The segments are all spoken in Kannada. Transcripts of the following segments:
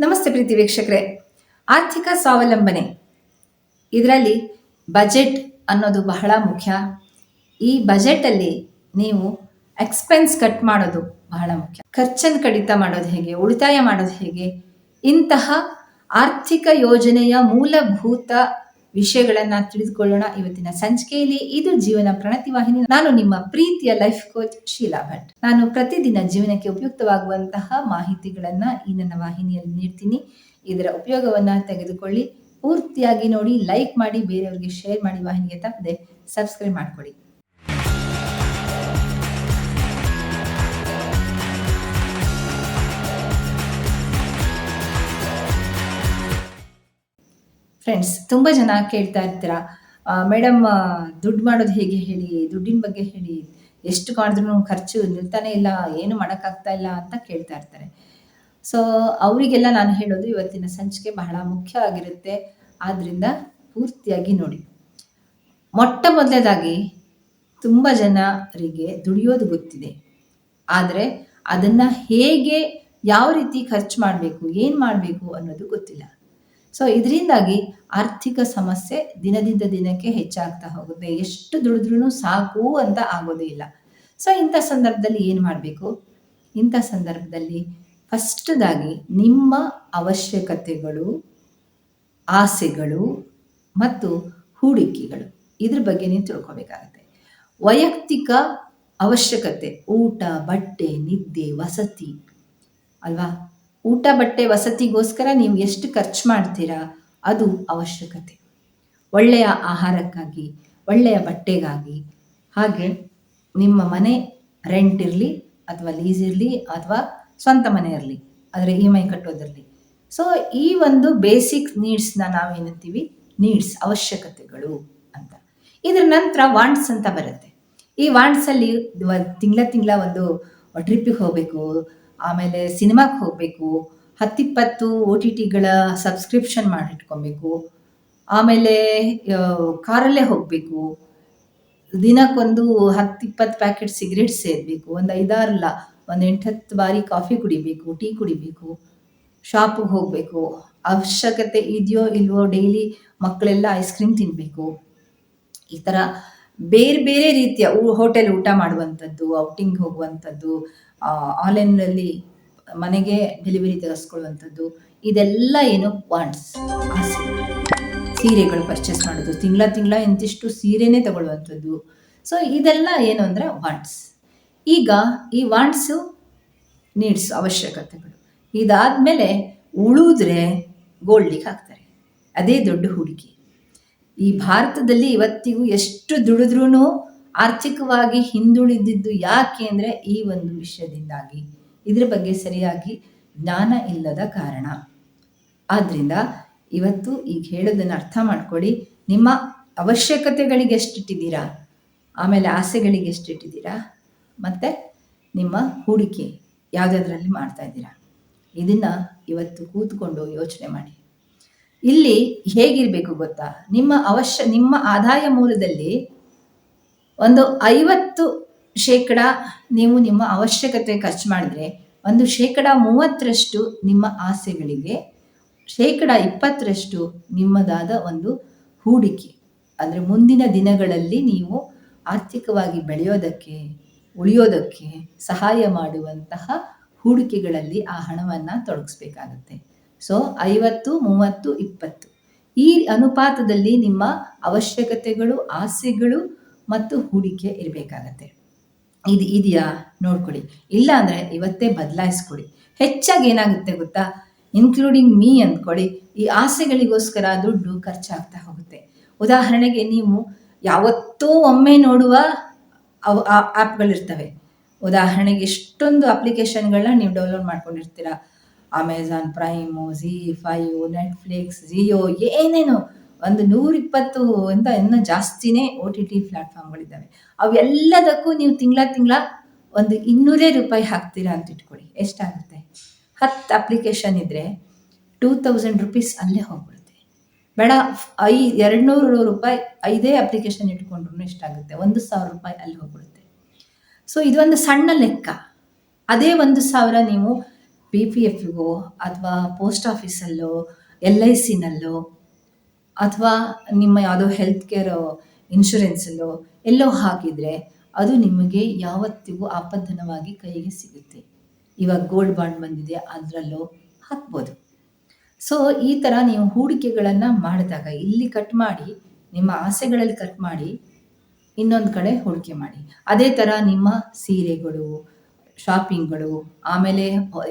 ನಮಸ್ತೆ ಪ್ರೀತಿ ವೀಕ್ಷಕರೇ. ಆರ್ಥಿಕ ಸ್ವಾವಲಂಬನೆ. ಇದರಲ್ಲಿ ಬಜೆಟ್ ಅನ್ನೋದು ಬಹಳ ಮುಖ್ಯ. ಈ ಬಜೆಟಲ್ಲಿ ನೀವು ಎಕ್ಸ್ಪೆನ್ಸ್ ಕಟ್ ಮಾಡೋದು ಬಹಳ ಮುಖ್ಯ. ಖರ್ಚನ್ನು ಕಡಿತ ಮಾಡೋದು ಹೇಗೆ, ಉಳಿತಾಯ ಮಾಡೋದು ಹೇಗೆ, ಇಂತಹ ಆರ್ಥಿಕ ಯೋಜನೆಯ ಮೂಲಭೂತ ವಿಷಯಗಳನ್ನ ತಿಳಿದುಕೊಳ್ಳೋಣ. ಇವತ್ತಿನ ಸಂಚಿಕೆಯಲ್ಲಿ ಇದು ಜೀವನ ಪ್ರಣತಿ ವಾಹಿನಿ. ನಾನು ನಿಮ್ಮ ಪ್ರೀತಿಯ ಲೈಫ್ ಕೋಚ್ ಶೀಲಾ ಭಟ್. ನಾನು ಪ್ರತಿದಿನ ಜೀವನಕ್ಕೆ ಉಪಯುಕ್ತವಾಗುವಂತಹ ಮಾಹಿತಿಗಳನ್ನ ಈ ನನ್ನ ವಾಹಿನಿಯಲ್ಲಿ ನೀಡ್ತೀನಿ. ಇದರ ಉಪಯೋಗವನ್ನ ತೆಗೆದುಕೊಳ್ಳಿ. ಪೂರ್ತಿಯಾಗಿ ನೋಡಿ ಲೈಕ್ ಮಾಡಿ, ಬೇರೆಯವರಿಗೆ ಶೇರ್ ಮಾಡಿ ವಾಹಿನಿಗೆ ತಪ್ಪದೆ ಸಬ್ಸ್ಕ್ರೈಬ್ ಮಾಡ್ಕೊಳ್ಳಿ. ಫ್ರೆಂಡ್ಸ್ ತುಂಬ ಜನ ಕೇಳ್ತಾ ಇರ್ತೀರಾ ಮೇಡಮ್ ದುಡ್ಡು ಮಾಡೋದು ಹೇಗೆ ಹೇಳಿ, ದುಡ್ಡಿನ ಬಗ್ಗೆ ಹೇಳಿ, ಎಷ್ಟು ಮಾಡಿದ್ರು ಖರ್ಚು ನಿಲ್ತಾನೆ ಇಲ್ಲ, ಏನು ಮಾಡೋಕ್ಕಾಗ್ತಾ ಇಲ್ಲ ಅಂತ ಕೇಳ್ತಾ ಇರ್ತಾರೆ. ಸೊ ಅವರಿಗೆಲ್ಲ ನಾನು ಹೇಳೋದು ಇವತ್ತಿನ ಸಂಚಿಕೆ ಬಹಳ ಮುಖ್ಯ ಆಗಿರುತ್ತೆ ಆದ್ದರಿಂದ ಪೂರ್ತಿಯಾಗಿ ನೋಡಿ. ಮೊಟ್ಟ ಮೊದಲನೇದಾಗಿ ತುಂಬ ಜನರಿಗೆ ದುಡಿಯೋದು ಗೊತ್ತಿದೆ. ಆದರೆ ಅದನ್ನು ಹೇಗೆ, ಯಾವ ರೀತಿ ಖರ್ಚು ಮಾಡಬೇಕು, ಏನು ಮಾಡಬೇಕು ಅನ್ನೋದು ಗೊತ್ತಿಲ್ಲ. ಸೊ ಇದರಿಂದಾಗಿ ಆರ್ಥಿಕ ಸಮಸ್ಯೆ ದಿನದಿಂದ ದಿನಕ್ಕೆ ಹೆಚ್ಚಾಗ್ತಾ ಹೋಗುತ್ತೆ. ಎಷ್ಟು ದುಡಿದ್ರೂ ಸಾಕು ಅಂತ ಆಗೋದೇ ಇಲ್ಲ. ಸೊ ಇಂಥ ಸಂದರ್ಭದಲ್ಲಿ ಏನು ಮಾಡಬೇಕು? ಇಂಥ ಸಂದರ್ಭದಲ್ಲಿ ಫಸ್ಟ್ದಾಗಿ ನಿಮ್ಮ ಅವಶ್ಯಕತೆಗಳು, ಆಸೆಗಳು ಮತ್ತು ಹೂಡಿಕೆಗಳು ಇದ್ರ ಬಗ್ಗೆ ನೀವು ತಿಳ್ಕೊಬೇಕಾಗತ್ತೆ. ವೈಯಕ್ತಿಕ ಅವಶ್ಯಕತೆ, ಊಟ, ಬಟ್ಟೆ, ನಿದ್ದೆ, ವಸತಿ, ಅಲ್ವಾ? ಊಟ, ಬಟ್ಟೆ, ವಸತಿಗೋಸ್ಕರ ನೀವು ಎಷ್ಟು ಖರ್ಚು ಮಾಡ್ತೀರಾ? ಅದು ಅವಶ್ಯಕತೆ. ಒಳ್ಳೆಯ ಆಹಾರಕ್ಕಾಗಿ, ಒಳ್ಳೆಯ ಬಟ್ಟೆಗಾಗಿ. ಹಾಗೆ ನಿಮ್ಮ ಮನೆ ರೆಂಟ್ ಇರಲಿ ಅಥವಾ ಲೀಸ್ ಇರಲಿ ಅಥವಾ ಸ್ವಂತ ಮನೆ ಇರಲಿ ಅದರ ಇ ಎಂ ಐ ಕಟ್ಟೋದಿರಲಿ. ಸೊ ಈ ಒಂದು ಬೇಸಿಕ್ ನೀಡ್ಸ್ನ ನಾವೇನಂತೀವಿ ನೀಡ್ಸ್ ಅವಶ್ಯಕತೆಗಳು ಅಂತ. ಇದರ ನಂತರ ವಾಂಡ್ಸ್ ಅಂತ ಬರುತ್ತೆ. ಈ ವಾಂಡ್ಸಲ್ಲಿ ತಿಂಗಳ ತಿಂಗಳ ಒಂದು ಟ್ರಿಪ್ಪಿಗೆ ಹೋಗಬೇಕು ಆಮೇಲೆ ಸಿನಿಮಾಕ್ಕೆ ಹೋಗಬೇಕು, ಹತ್ತಿಪ್ಪತ್ತು ಓ ಟಿ ಟಿಗಳ ಸಬ್ಸ್ಕ್ರಿಪ್ಷನ್ ಮಾಡಿಟ್ಕೊಬೇಕು, ಆಮೇಲೆ ಕಾರಲ್ಲೇ ಹೋಗಬೇಕು, ದಿನಕ್ಕೊಂದು ಹತ್ತಿಪ್ಪತ್ತು ಪ್ಯಾಕೆಟ್ ಸಿಗರೇಟ್ ಸೇದಬೇಕು, ಒಂದು ಐದಾರಲ್ಲ, ಒಂದು ಎಂಟತ್ತು ಬಾರಿ ಕಾಫಿ ಕುಡಿಬೇಕು ಟೀ ಕುಡಿಬೇಕು ಶಾಪಿಗೆ ಹೋಗಬೇಕು, ಅವಶ್ಯಕತೆ ಇದೆಯೋ ಇಲ್ವೋ ಡೈಲಿ ಮಕ್ಕಳೆಲ್ಲ ಐಸ್ ಕ್ರೀಮ್ ತಿನ್ನಬೇಕು ಈ ಥರ ಬೇರೆ ಬೇರೆ ರೀತಿಯ ಹೋಟೆಲ್ ಊಟ ಮಾಡುವಂಥದ್ದು ಔಟಿಂಗ್ ಹೋಗುವಂಥದ್ದು ಆನ್ಲೈನಲ್ಲಿ ಮನೆಗೆ ಡೆಲಿವರಿ ತರಿಸ್ಕೊಳ್ಳುವಂಥದ್ದು ಇದೆಲ್ಲ ಏನು ವಾಂಟ್ಸ್ ಆಸೆ. ಸೀರೆಗಳು ಪರ್ಚೇಸ್ ಮಾಡೋದು, ತಿಂಗಳ ತಿಂಗಳ ಇಂತಿಷ್ಟು ಸೀರೆನೇ ತಗೊಳ್ಳುವಂಥದ್ದು. ಸೊ ಇದೆಲ್ಲ ಏನು ಅಂದರೆ ವಾಂಟ್ಸ್ ಈಗ ಈ ವಾಂಟ್ಸು ನೀಡ್ಸ್ ಅವಶ್ಯಕತೆಗಳು. ಇದಾದಮೇಲೆ ಉಳಿದ್ರೆ ಗೋಲ್ಡಿಗೆ ಹಾಕ್ತಾರೆ. ಅದೇ ದೊಡ್ಡ ಹೂಡಿಕೆ. ಈ ಭಾರತದಲ್ಲಿ ಇವತ್ತಿಗೂ ಎಷ್ಟು ದುಡಿದ್ರೂ ಆರ್ಥಿಕವಾಗಿ ಹಿಂದುಳಿದಿದ್ದು ಯಾಕೆ ಅಂದರೆ ಈ ಒಂದು ವಿಷಯದಿಂದಾಗಿ. ಇದ್ರ ಬಗ್ಗೆ ಸರಿಯಾಗಿ ಜ್ಞಾನ ಇಲ್ಲದ ಕಾರಣ. ಆದ್ದರಿಂದ ಇವತ್ತು ಈಗ ಹೇಳೋದನ್ನು ಅರ್ಥ ಮಾಡ್ಕೊಳ್ಳಿ. ನಿಮ್ಮ ಅವಶ್ಯಕತೆಗಳಿಗೆ ಎಷ್ಟಿಟ್ಟಿದ್ದೀರಾ? ಆಮೇಲೆ ಆಸೆಗಳಿಗೆ ಎಷ್ಟಿಟ್ಟಿದ್ದೀರಾ? ಮತ್ತು ನಿಮ್ಮ ಹೂಡಿಕೆ ಯಾವುದಾದ್ರಲ್ಲಿ ಮಾಡ್ತಾ ಇದ್ದೀರಾ? ಇದನ್ನು ಇವತ್ತು ಕೂತ್ಕೊಂಡು ಯೋಚನೆ ಮಾಡಿ. ಇಲ್ಲಿ ಹೇಗಿರಬೇಕು ಗೊತ್ತಾ? ನಿಮ್ಮ ಅವಶ್ಯ, ನಿಮ್ಮ ಆದಾಯ ಮೂಲದಲ್ಲಿ ಒಂದು ಐವತ್ತು ಶೇಕಡ ನೀವು ನಿಮ್ಮ ಅವಶ್ಯಕತೆ ಖರ್ಚು ಮಾಡಿದ್ರೆ, ಒಂದು ಶೇಕಡ ಮೂವತ್ತರಷ್ಟು ನಿಮ್ಮ ಆಸೆಗಳಿಗೆ, ಶೇಕಡ ಇಪ್ಪತ್ತರಷ್ಟು ನಿಮ್ಮದಾದ ಒಂದು ಹೂಡಿಕೆ. ಅಂದರೆ ಮುಂದಿನ ದಿನಗಳಲ್ಲಿ ನೀವು ಆರ್ಥಿಕವಾಗಿ ಬೆಳೆಯೋದಕ್ಕೆ, ಉಳಿಯೋದಕ್ಕೆ ಸಹಾಯ ಮಾಡುವಂತಹ ಹೂಡಿಕೆಗಳಲ್ಲಿ ಆ ಹಣವನ್ನು ತೊಡಗಿಸ್ಬೇಕಾಗತ್ತೆ. ಸೊ ಐವತ್ತು, ಮೂವತ್ತು, ಇಪ್ಪತ್ತು. ಈ ಅನುಪಾತದಲ್ಲಿ ನಿಮ್ಮ ಅವಶ್ಯಕತೆಗಳು, ಆಸೆಗಳು ಮತ್ತು ಹೂಡಿಕೆ ಇರಬೇಕಾಗತ್ತೆ. ಇದು ಇದೆಯಾ? ನೋಡ್ಕೊಳ್ಳಿ ಇಲ್ಲ ಅಂದರೆ ಇವತ್ತೇ ಬದಲಾಯಿಸ್ಕೊಡಿ. ಹೆಚ್ಚಾಗಿ ಏನಾಗುತ್ತೆ ಗೊತ್ತಾ? ಇನ್ಕ್ಲೂಡಿಂಗ್ ಮೀ ಅಂದ್ಕೊಳ್ಳಿ ಈ ಆಸೆಗಳಿಗೋಸ್ಕರ ದುಡ್ಡು ಖರ್ಚಾಗ್ತಾ ಹೋಗುತ್ತೆ. ಉದಾಹರಣೆಗೆ ನೀವು ಯಾವತ್ತೂ ಒಮ್ಮೆ ನೋಡುವ ಅವು ಆ್ಯಪ್ಗಳಿರ್ತವೆ ಉದಾಹರಣೆಗೆ ಎಷ್ಟೊಂದು ಅಪ್ಲಿಕೇಶನ್ಗಳನ್ನ ನೀವು download ಮಾಡ್ಕೊಂಡಿರ್ತೀರ. Amazon prime Zee five Netflix Jio ಏನೇನು. ಒಂದು ನೂರಿಪ್ಪತ್ತು ಅಂತ ಇನ್ನೂ ಜಾಸ್ತಿನೇ ಓ ಟಿ ಟಿ ಪ್ಲ್ಯಾಟ್ಫಾರ್ಮ್ಗಳಿದ್ದಾವೆ ಅವೆಲ್ಲದಕ್ಕೂ ನೀವು ತಿಂಗಳ ತಿಂಗಳ ಒಂದು ಇನ್ನೂರೇ ರೂಪಾಯಿ ಹಾಕ್ತೀರಾ ಅಂತ ಇಟ್ಕೊಳ್ಳಿ. ಎಷ್ಟಾಗುತ್ತೆ? ಹತ್ತು ಅಪ್ಲಿಕೇಶನ್ ಇದ್ದರೆ ಟೂ ತೌಸಂಡ್ ರುಪೀಸ್ ಅಲ್ಲೇ ಹೋಗ್ಬಿಡುತ್ತೆ. ಬೇಡ ಐ ಎರಡು ನೂರು ರೂಪಾಯಿ ಐದೇ ಅಪ್ಲಿಕೇಶನ್ ಇಟ್ಕೊಂಡ್ರು ಎಷ್ಟಾಗುತ್ತೆ? ಒಂದು ಸಾವಿರ ರೂಪಾಯಿ ಅಲ್ಲಿ ಹೋಗ್ಬಿಡುತ್ತೆ. ಸೊ ಇದೊಂದು ಸಣ್ಣ ಲೆಕ್ಕ. ಅದೇ ಒಂದು ಸಾವಿರ ನೀವು ಪಿ ಪಿ ಎಫ್‌ಗೋ ಅಥವಾ ಪೋಸ್ಟ್ ಆಫೀಸಲ್ಲೋ, ಎಲ್ ಐ ಸಿನಲ್ಲೋ ಅಥವಾ ನಿಮ್ಮ ಯಾವುದೋ ಹೆಲ್ತ್ ಕೇರ್ ಇನ್ಶೂರೆನ್ಸಲ್ಲೋ ಎಲ್ಲೋ ಹಾಕಿದರೆ ಅದು ನಿಮಗೆ ಯಾವತ್ತಿಗೂ ಆಪದ್ಧನವಾಗಿ ಕೈಗೆ ಸಿಗುತ್ತೆ. ಇವಾಗ ಗೋಲ್ಡ್ ಬಾಂಡ್ ಬಂದಿದೆ ಅದರಲ್ಲೂ ಹಾಕ್ಬೋದು. ಸೊ ಈ ಥರ ನೀವು ಹೂಡಿಕೆಗಳನ್ನು ಮಾಡಿದಾಗ ಇಲ್ಲಿ ಕಟ್ ಮಾಡಿ ನಿಮ್ಮ ಆಸೆಗಳಲ್ಲಿ ಕಟ್ ಮಾಡಿ ಇನ್ನೊಂದು ಕಡೆ ಹೂಡಿಕೆ ಮಾಡಿ. ಅದೇ ಥರ ನಿಮ್ಮ ಸೀರೆಗಳು, ಶಾಪಿಂಗ್ಗಳು ಆಮೇಲೆ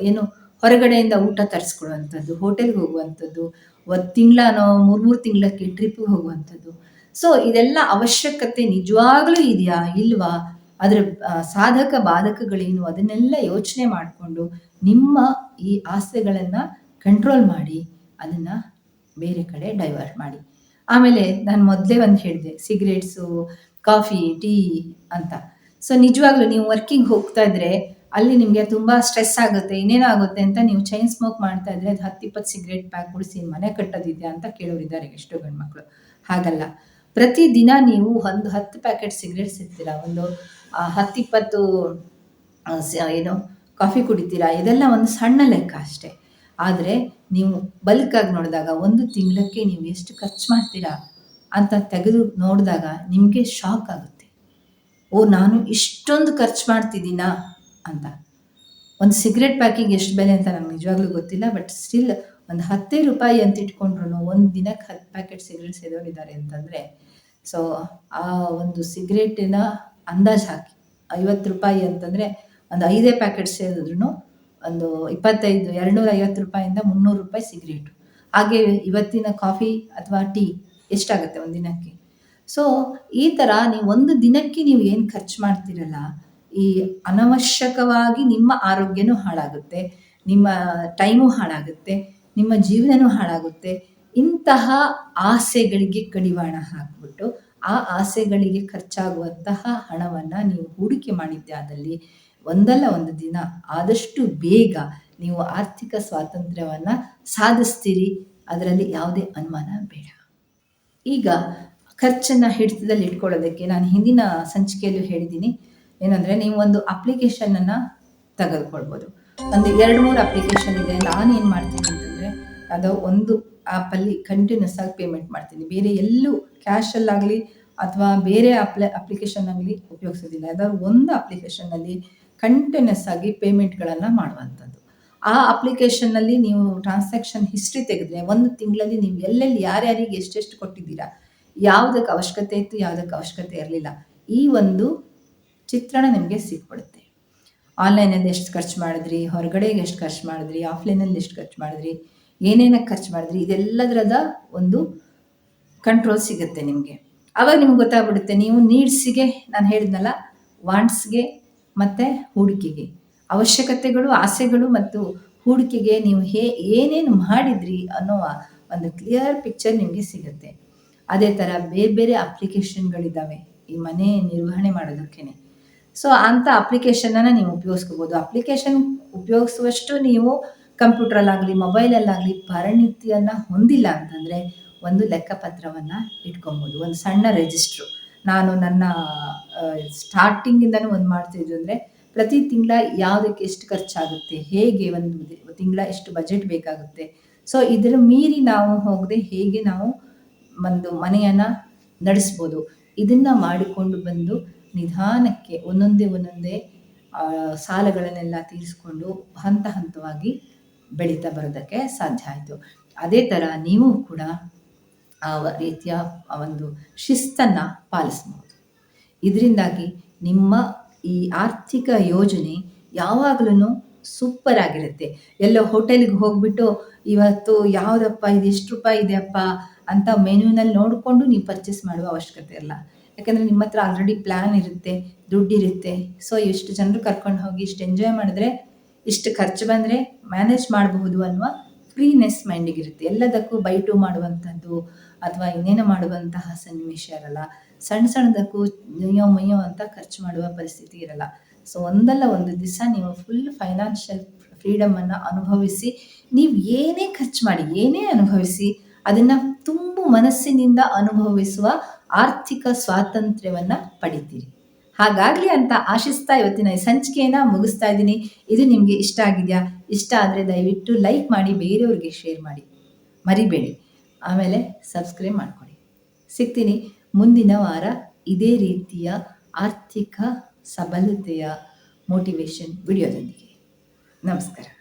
ಏನು ಹೊರಗಡೆಯಿಂದ ಊಟ ತರಿಸ್ಕೊಳ್ಳುವಂಥದ್ದು, ಹೋಟೆಲ್‌ಗೆ ಹೋಗುವಂಥದ್ದು, ಒಂದು ತಿಂಗಳನೋ ಮೂರು ಮೂರು ತಿಂಗಳಕ್ಕೆ ಟ್ರಿಪ್ಪಿಗೆ ಹೋಗುವಂಥದ್ದು. ಸೊ ಇದೆಲ್ಲ ಅವಶ್ಯಕತೆ ನಿಜವಾಗ್ಲೂ ಇದೆಯಾ? ಇಲ್ವಾ? ಅದರ ಸಾಧಕ ಬಾಧಕಗಳೇನು? ಅದನ್ನೆಲ್ಲ ಯೋಚನೆ ಮಾಡಿಕೊಂಡು ನಿಮ್ಮ ಈ ಆಸೆಗಳನ್ನು ಕಂಟ್ರೋಲ್ ಮಾಡಿ ಅದನ್ನು ಬೇರೆ ಕಡೆ ಡೈವರ್ಟ್ ಮಾಡಿ. ಆಮೇಲೆ ನಾನು ಮೊದಲೇ ಒಂದು ಹೇಳಿದೆ ಸಿಗರೇಟ್ಸು, ಕಾಫಿ, ಟೀ ಅಂತ. ಸೊ ನಿಜವಾಗ್ಲೂ ನೀವು ವರ್ಕಿಂಗ್ ಹೋಗ್ತಾ ಇದ್ರೆ ಅಲ್ಲಿ ನಿಮಗೆ ತುಂಬ ಸ್ಟ್ರೆಸ್ ಆಗುತ್ತೆ ಇನ್ನೇನೋ ಆಗುತ್ತೆ ಅಂತ ನೀವು ಚೈನ್ ಸ್ಮೋಕ್ ಮಾಡ್ತಾ ಇದ್ರೆ ಅದು ಹತ್ತು ಇಪ್ಪತ್ತು ಸಿಗರೇಟ್ ಪ್ಯಾಕ್ ಬಿಡಿಸಿ ಮನೆ ಕಟ್ಟೋದಿದೆಯಾ ಅಂತ ಕೇಳೋರಿದ್ದಾರೆ ಎಷ್ಟೋ ಗಂಡ್ಮಕ್ಳು. ಹಾಗಲ್ಲ. ಪ್ರತಿದಿನ ನೀವು ಒಂದು ಹತ್ತು ಪ್ಯಾಕೆಟ್ ಸಿಗರೇಟ್ ಸಿಗ್ತೀರಾ ಒಂದು ಹತ್ತಿಪ್ಪತ್ತು ಏನು ಕಾಫಿ ಕುಡಿತೀರಾ? ಇದೆಲ್ಲ ಒಂದು ಸಣ್ಣ ಲೆಕ್ಕ ಅಷ್ಟೇ. ಆದರೆ ನೀವು ಬಲ್ಕಾಗಿ ನೋಡಿದಾಗ ಒಂದು ತಿಂಗಳಕ್ಕೆ ನೀವು ಎಷ್ಟು ಖರ್ಚು ಮಾಡ್ತೀರಾ ಅಂತ ತೆಗೆದು ನೋಡಿದಾಗ ನಿಮಗೆ ಶಾಕ್ ಆಗುತ್ತೆ. ಓ, ನಾನು ಇಷ್ಟೊಂದು ಖರ್ಚು ಮಾಡ್ತಿದ್ದೀನಾ? ಅಂತ. ಒಂದು ಸಿಗರೇಟ್ ಪ್ಯಾಕಿಗೆ ಎಷ್ಟು ಬೆಲೆ ಅಂತ ನನಗೆ ನಿಜವಾಗ್ಲೂ ಗೊತ್ತಿಲ್ಲ, ಬಟ್ ಸ್ಟಿಲ್ ಒಂದು ಹತ್ತೇ ರೂಪಾಯಿ ಅಂತ ಇಟ್ಕೊಂಡ್ರು ಒಂದು ದಿನಕ್ಕೆ ಹತ್ತು ಪ್ಯಾಕೆಟ್ ಸಿಗರೆಟ್ ಸೇದೋರಿದ್ದಾರೆ ಅಂತಂದರೆ, ಸೊ ಆ ಒಂದು ಸಿಗರೇಟಿನ ಅಂದಾಜು ಹಾಕಿ, ಐವತ್ತು ರೂಪಾಯಿ ಅಂತಂದರೆ ಒಂದು ಐದೇ ಪ್ಯಾಕೆಟ್ ಸೇದಿದ್ರು ಒಂದು ಇಪ್ಪತ್ತೈದು ಎರಡುನೂರ ಐವತ್ತು ರೂಪಾಯಿಂದ ಮುನ್ನೂರು ರೂಪಾಯಿ ಸಿಗರೇಟು. ಹಾಗೆ ಇವತ್ತಿನ ಕಾಫಿ ಅಥವಾ ಟೀ ಎಷ್ಟಾಗುತ್ತೆ ಒಂದು ದಿನಕ್ಕೆ ಸೊ ಈ ಥರ ನೀವು ಒಂದು ದಿನಕ್ಕೆ ನೀವು ಏನು ಖರ್ಚು ಮಾಡ್ತೀರಲ್ಲ ಈ ಅನವಶ್ಯಕವಾಗಿ ನಿಮ್ಮ ಆರೋಗ್ಯನೂ ಹಾಳಾಗುತ್ತೆ, ನಿಮ್ಮ ಟೈಮು ಹಾಳಾಗುತ್ತೆ, ನಿಮ್ಮ ಜೀವನನೂ ಹಾಳಾಗುತ್ತೆ. ಇಂತಹ ಆಸೆಗಳಿಗೆ ಕಡಿವಾಣ ಹಾಕ್ಬಿಟ್ಟು ಆ ಆಸೆಗಳಿಗೆ ಖರ್ಚಾಗುವಂತಹ ಹಣವನ್ನು ನೀವು ಹೂಡಿಕೆ ಮಾಡಿದ್ದಾದಲ್ಲಿ ಒಂದಲ್ಲ ಒಂದು ದಿನ ಆದಷ್ಟು ಬೇಗ ನೀವು ಆರ್ಥಿಕ ಸ್ವಾತಂತ್ರ್ಯವನ್ನು ಸಾಧಿಸ್ತೀರಿ. ಅದರಲ್ಲಿ ಯಾವುದೇ ಅನುಮಾನ ಬೇಡ. ಈಗ ಖರ್ಚನ್ನು ಹಿಡಿತದಲ್ಲಿ ಇಟ್ಕೊಳ್ಳೋದಕ್ಕೆ ನಾನು ಹಿಂದಿನ ಸಂಚಿಕೆಯಲ್ಲೂ ಹೇಳಿದ್ದೀನಿ. ಏನಂದರೆ ನೀವು ಒಂದು ಅಪ್ಲಿಕೇಶನನ್ನು ತೆಗೆದುಕೊಳ್ಬೋದು. ಒಂದು ಎರಡು ಮೂರು ಅಪ್ಲಿಕೇಶನ್ ಇದೆ ನಾನು ಏನು ಮಾಡ್ತೀನಿ ಅಂತಂದರೆ, ಅದು ಒಂದು ಆ್ಯಪಲ್ಲಿ ಕಂಟಿನ್ಯೂಸ್ ಆಗಿ ಪೇಮೆಂಟ್ ಮಾಡ್ತೀನಿ. ಬೇರೆ ಎಲ್ಲೂ ಕ್ಯಾಶಲ್ಲಾಗಲಿ ಅಥವಾ ಬೇರೆ ಅಪ್ಲ ಅಪ್ಲಿಕೇಶನ್ ಆಗಲಿ ಉಪಯೋಗಿಸೋದಿಲ್ಲ. ಯಾವ್ದಾದ್ರು ಒಂದು ಅಪ್ಲಿಕೇಶನ್ನಲ್ಲಿ ಕಂಟಿನ್ಯೂಸ್ ಆಗಿ ಪೇಮೆಂಟ್ಗಳನ್ನು ಮಾಡುವಂಥದ್ದು. ಆ ಅಪ್ಲಿಕೇಶನ್ನಲ್ಲಿ ನೀವು ಟ್ರಾನ್ಸಾಕ್ಷನ್ ಹಿಸ್ಟ್ರಿ ತೆಗೆದ್ರೆ ಒಂದು ತಿಂಗಳಲ್ಲಿ ನೀವು ಎಲ್ಲೆಲ್ಲಿ ಯಾರ್ಯಾರಿಗೆ ಎಷ್ಟೆಷ್ಟು ಕೊಟ್ಟಿದ್ದೀರಾ, ಯಾವುದಕ್ಕೆ ಅವಶ್ಯಕತೆ ಇತ್ತು, ಯಾವುದಕ್ಕೆ ಅವಶ್ಯಕತೆ ಇರಲಿಲ್ಲ, ಈ ಒಂದು ಚಿತ್ರಣ ನಿಮಗೆ ಸಿಕ್ಬಿಡುತ್ತೆ. ಆನ್ಲೈನಲ್ಲಿ ಎಷ್ಟು ಖರ್ಚು ಮಾಡಿದ್ರಿ? ಹೊರಗಡೆಗೆ ಎಷ್ಟು ಖರ್ಚು ಮಾಡಿದ್ರಿ? ಆಫ್ಲೈನಲ್ಲಿ ಎಷ್ಟು ಖರ್ಚು ಮಾಡಿದ್ರಿ? ಏನೇನಕ್ಕೆ ಖರ್ಚು ಮಾಡಿದ್ರಿ? ಇದೆಲ್ಲದರದ ಒಂದು ಕಂಟ್ರೋಲ್ ಸಿಗುತ್ತೆ ನಿಮಗೆ. ಅವಾಗ ನಿಮ್ಗೆ ಗೊತ್ತಾಗ್ಬಿಡುತ್ತೆ, ನೀವು ನೀಡ್ಸಿಗೆ ನಾನು ಹೇಳಿದ್ನಲ್ಲ ವಾಂಟ್ಸ್ಗೆ ಮತ್ತು ಹೂಡಿಕೆಗೆ. ಅವಶ್ಯಕತೆಗಳು, ಆಸೆಗಳು ಮತ್ತು ಹೂಡಿಕೆಗೆ ನೀವು ಹೇ, ಏನೇನು ಮಾಡಿದ್ರಿ ಅನ್ನೋ ಒಂದು ಕ್ಲಿಯರ್ ಪಿಕ್ಚರ್ ನಿಮಗೆ ಸಿಗುತ್ತೆ. ಅದೇ ಥರ ಬೇರೆ ಬೇರೆ ಅಪ್ಲಿಕೇಶನ್ಗಳಿದ್ದಾವೆ ಈ ಮನೆ ನಿರ್ವಹಣೆ ಮಾಡೋದಕ್ಕೇ ಸೊ ಅಂಥ ಅಪ್ಲಿಕೇಶನನ್ನು ನೀವು ಉಪಯೋಗಿಸ್ಕೋಬೋದು. ಅಪ್ಲಿಕೇಶನ್ ಉಪಯೋಗಿಸುವಷ್ಟು ನೀವು ಕಂಪ್ಯೂಟ್ರಲ್ಲಾಗಲಿ, ಮೊಬೈಲಲ್ಲಾಗಲಿ ಪರಿಣಿತಿಯನ್ನು ಹೊಂದಿಲ್ಲ ಅಂತಂದರೆ ಒಂದು ಲೆಕ್ಕಪತ್ರವನ್ನು ಇಟ್ಕೊಬೋದು. ಒಂದು ಸಣ್ಣ ರಿಜಿಸ್ಟ್ರು ನಾನು ನನ್ನ ಸ್ಟಾರ್ಟಿಂಗಿಂದನೂ ಒಂದು ಮಾಡ್ತಿದ್ದು ಅಂದರೆ ಪ್ರತಿ ತಿಂಗಳ ಯಾವುದಕ್ಕೆ ಎಷ್ಟು ಖರ್ಚಾಗುತ್ತೆ, ಹೇಗೆ ಒಂದು ತಿಂಗಳ ಎಷ್ಟು ಬಜೆಟ್ ಬೇಕಾಗುತ್ತೆ. ಸೊ ಇದರ ಮೀರಿ ನಾವು ಹೋಗದೆ ಹೇಗೆ ನಾವು ಒಂದು ಮನೆಯನ್ನು ನಡೆಸ್ಬೋದು. ಇದನ್ನು ಮಾಡಿಕೊಂಡು ಬಂದು ನಿಧಾನಕ್ಕೆ ಒಂದೊಂದೇ ಒಂದೊಂದೇ ಸಾಲಗಳನ್ನೆಲ್ಲ ತೀರಿಸ್ಕೊಂಡು ಹಂತ ಹಂತವಾಗಿ ಬೆಳೀತಾ ಬರೋದಕ್ಕೆ ಸಾಧ್ಯ ಆಯಿತು. ಅದೇ ಥರ ನೀವು ಕೂಡ ಆ ರೀತಿಯ ಒಂದು ಶಿಸ್ತನ್ನು ಪಾಲಿಸ್ಬೋದು. ಇದರಿಂದಾಗಿ ನಿಮ್ಮ ಈ ಆರ್ಥಿಕ ಯೋಜನೆ ಯಾವಾಗಲೂ ಸೂಪರ್ ಆಗಿರುತ್ತೆ. ಎಲ್ಲೋ ಹೋಟೆಲ್ಗೆ ಹೋಗ್ಬಿಟ್ಟು ಇವತ್ತು ಯಾವುದಪ್ಪ, ಇದು ಎಷ್ಟು ರೂಪಾಯಿ ಇದೆಯಪ್ಪ ಅಂತ ಮೆನ್ಯೂನಲ್ಲಿ ನೋಡಿಕೊಂಡು ನೀವು ಪರ್ಚೇಸ್ ಮಾಡುವ ಅವಶ್ಯಕತೆ ಇಲ್ಲ ಯಾಕಂದರೆ ನಿಮ್ಮ ಹತ್ರ ಆಲ್ರೆಡಿ ಪ್ಲ್ಯಾನ್ ಇರುತ್ತೆ ದುಡ್ಡಿರುತ್ತೆ ಸೊ ಎಷ್ಟು ಜನರು ಕರ್ಕೊಂಡು ಹೋಗಿ ಇಷ್ಟು ಎಂಜಾಯ್ ಮಾಡಿದ್ರೆ, ಇಷ್ಟು ಖರ್ಚು ಬಂದರೆ ಮ್ಯಾನೇಜ್ ಮಾಡಬಹುದು ಅನ್ನುವ ಫ್ರೀನೆಸ್ ಮೈಂಡಿಗಿರುತ್ತೆ ಎಲ್ಲದಕ್ಕೂ ಬೈಟು ಮಾಡುವಂಥದ್ದು ಅಥವಾ ಇನ್ನೇನು ಮಾಡುವಂತಹ ಸನ್ನಿವೇಶ ಇರಲ್ಲ. ಸಣ್ಣ ಸಣ್ಣದಕ್ಕೂ ಮಯ್ಯೋ ಮಯ್ಯೋ ಅಂತ ಖರ್ಚು ಮಾಡುವ ಪರಿಸ್ಥಿತಿ ಇರಲ್ಲ. ಸೊ ಒಂದಲ್ಲ ಒಂದು ದಿವಸ ನೀವು ಫುಲ್ ಫೈನಾನ್ಷಿಯಲ್ ಫ್ರೀಡಮನ್ನು ಅನುಭವಿಸಿ, ನೀವು ಏನೇ ಖರ್ಚು ಮಾಡಿ, ಏನೇ ಅನುಭವಿಸಿ, ಅದನ್ನು ತುಂಬ ಮನಸ್ಸಿನಿಂದ ಅನುಭವಿಸುವ ಆರ್ಥಿಕ ಸ್ವಾತಂತ್ರ್ಯವನ್ನು ಪಡಿತೀರಿ. ಹಾಗಾಗಲಿ ಅಂತ ಆಶಿಸ್ತಾ ಇವತ್ತಿನ ಈ ಸಂಚಿಕೆಯನ್ನ ಮುಗಿಸ್ತಾ ಇದ್ದೀನಿ. ಇದು ನಿಮಗೆ ಇಷ್ಟ ಆಗಿದೆಯಾ? ಇಷ್ಟ ಆದರೆ ದಯವಿಟ್ಟು ಲೈಕ್ ಮಾಡಿ, ಬೇರೆಯವ್ರಿಗೆ ಶೇರ್ ಮಾಡಿ. ಮರಿಬೇಡಿ. ಆಮೇಲೆ ಸಬ್ಸ್ಕ್ರೈಬ್ ಮಾಡ್ಕೊಳ್ಳಿ ಸಿಗ್ತೀನಿ. ಮುಂದಿನ ವಾರ ಇದೇ ರೀತಿಯ ಆರ್ಥಿಕ ಸಬಲತೆಯ ಮೋಟಿವೇಶನ್ ವಿಡಿಯೋದೊಂದಿಗೆ ನಮಸ್ಕಾರ.